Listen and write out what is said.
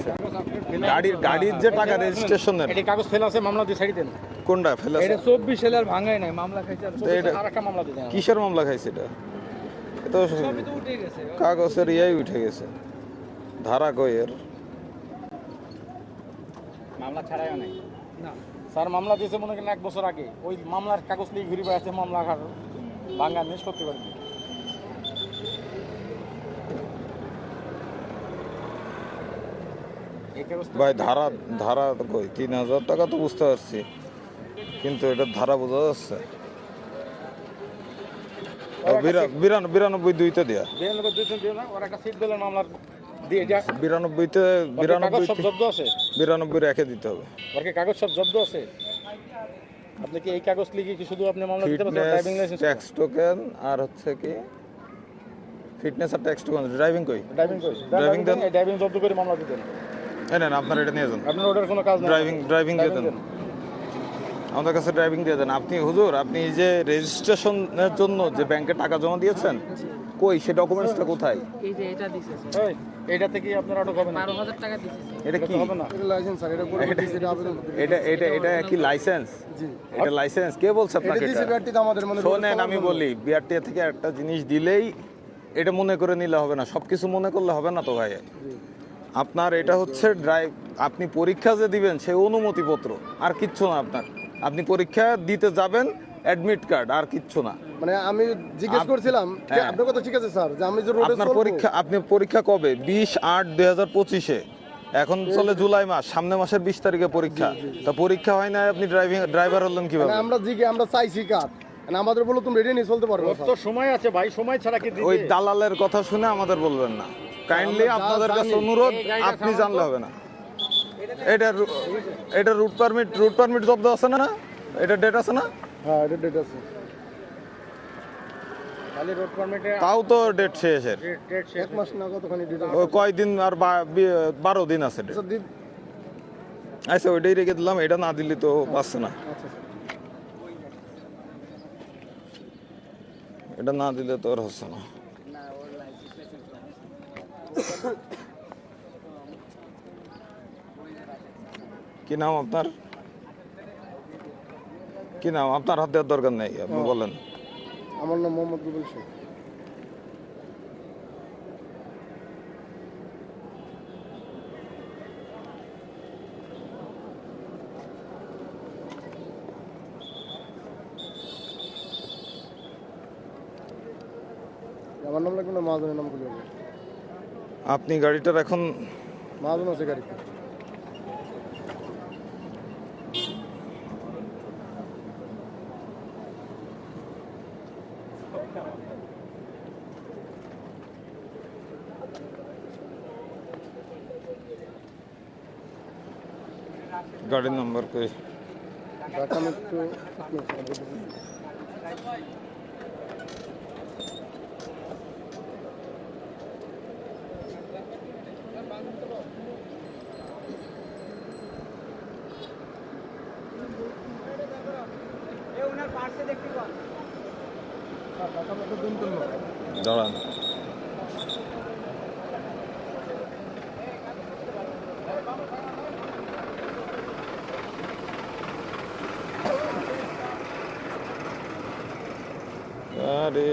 আছে গাড়ির গাড়ির যে টাকা রেজিস্ট্রেশনের এটা কাগজ ফেলা আছে মামলা দিয়ে ছাড়ি দেন। কোনটা? ফেলে এটা চব্বিশ সালে আর ভাঙাই নাই মামলা খাইছে আর এটা একটা মামলা দিয়ে দেন। কিসের মামলা খাইছে এটা? তো সবই উঠে গেছে। কাগজের ইয়াই উঠে গেছে। ধারা কই এর? মামলা ছাড়াইও নাই। না স্যার মামলা দিয়েছে মনে করেন এক বছর আগে। ওই মামলার কাগজ নিয়ে ঘুরে বেড়াচ্ছে মামলা ভাঙ্গা নিষ্পত্তি করেনি এই কাগজটা ভাই ধারা ধারা কই? তিন হাজার টাকা তো বুঝতে পারছি। কিন্তু এটা ধারা বোঝা যাচ্ছে। বিরানব্বই দুইতে দেয়া। বিরানব্বইতে বিরানব্বই জব্দ আছে? বিরানব্বই রেখে দিতে হবে। কাগজ সব জব্দ আছে? আপনি কি এই কাগজ লিখে কি শুধু আপনি মামলা দিতে পারছেন? ড্রাইভিং লাইসেন্স ট্যাক্স টোকেন আর হচ্ছে কি? ফিটনেস আর ট্যাক্স টোকেন ড্রাইভিং কই? ড্রাইভিং কই? Driving দেন। ড্রাইভিং জব্দ করে মামলা দিতেন। নেন আপনার এটা নিয়ে যান। আপনার ওটার কোনো কাজ ড্রাইভিং ড্রাইভিং দিয়ে দেন। আমাদের কাছে ড্রাইভিং দিয়ে দেন। আপনি হুজুর আপনি যে রেজিস্ট্রেশনের জন্য যে ব্যাংকে টাকা জমা দিয়েছেন কই সে ডকুমেন্টসটা কোথায়? এই যে এটা দিছে এই, এইটাতে কি আপনার আটক হবে না বারো হাজার টাকা দিছে এটা কি? হবে না। লাইসেন্স স্যার এটা দিয়েছে এটা আবেদন এটা এটা এটা কি লাইসেন্স জি। এটা লাইসেন্স কে বলছে এটা আপনাকে এটা? ব্যাটটিতে আমাদের মানে শোনেন আমি বলি বিআরটি থেকে একটা জিনিস দিলেই এটা মনে করে নিলে হবে না। সব কিছু মনে করলে হবে না তো ভাই? আপনার এটা হচ্ছে ড্রাইভ আপনি পরীক্ষা যে দিবেন সেই অনুমতিপত্র আর কিচ্ছু না আপনার। আপনি পরীক্ষা দিতে যাবেন অ্যাডমিট কার্ড আর কিচ্ছু না। মানে আমি জিজ্ঞেস করছিলাম যে হ্যাঁ। আপনার কথা ঠিক আছে স্যার যে আমি যে রোডে আপনার পরীক্ষা আপনি পরীক্ষা কবে? বিশ আট দুই হাজার পঁচিশে। এখন চলে জুলাই মাস সামনে মাসের বিশ তারিখে পরীক্ষা। তা পরীক্ষা হয় না আপনি ড্রাইভিং ড্রাইভার হলেন কীভাবে? মানে আমরা জিগে আমরা চাইছি কার? মানে আমাদের বলো তুমি রেডি নিয়ে চলতে পারবে তো সময় আছে ভাই সময় ছাড়া কি দিবে? ওই দালালের কথা শুনে আমাদের বলবেন না। কাইন্ডলি আপনাদের কাছে অনুরোধ আপনি জানলে হবে না। এটা এটা রুট পারমিট রুট পারমিট জব্দ আছে না? এটা ডেট আছে না? হ্যাঁ এটা ডেট আছে। খালি রোড পারমিটে তাও তো ডেট শেষের। ডেট শেষ। এক মাস না কতখানি ডেট কয়দিন আর বারো দিন আছে। আচ্ছা আচ্ছা ওইটাই রেখে দিলাম এটা না দিলে তো পাচ্ছে না। আচ্ছা। এটা না দিলে তো আর হচ্ছে না। কি নাম আপনার? কি নাম? আপনার হাত দেওয়ার দরকার নেই আপনি বলেন। আমার নাম মোহাম্মদ রুবেল শেখ। আমার নাম লাগবে না মাহাজনের নাম হবে আপনি গাড়িটার এখন মাহাজন আছে গাড়িতে। গাড়ির নাম্বার কই? ঢাকা মেট্রো দাঁড়ান। আরে।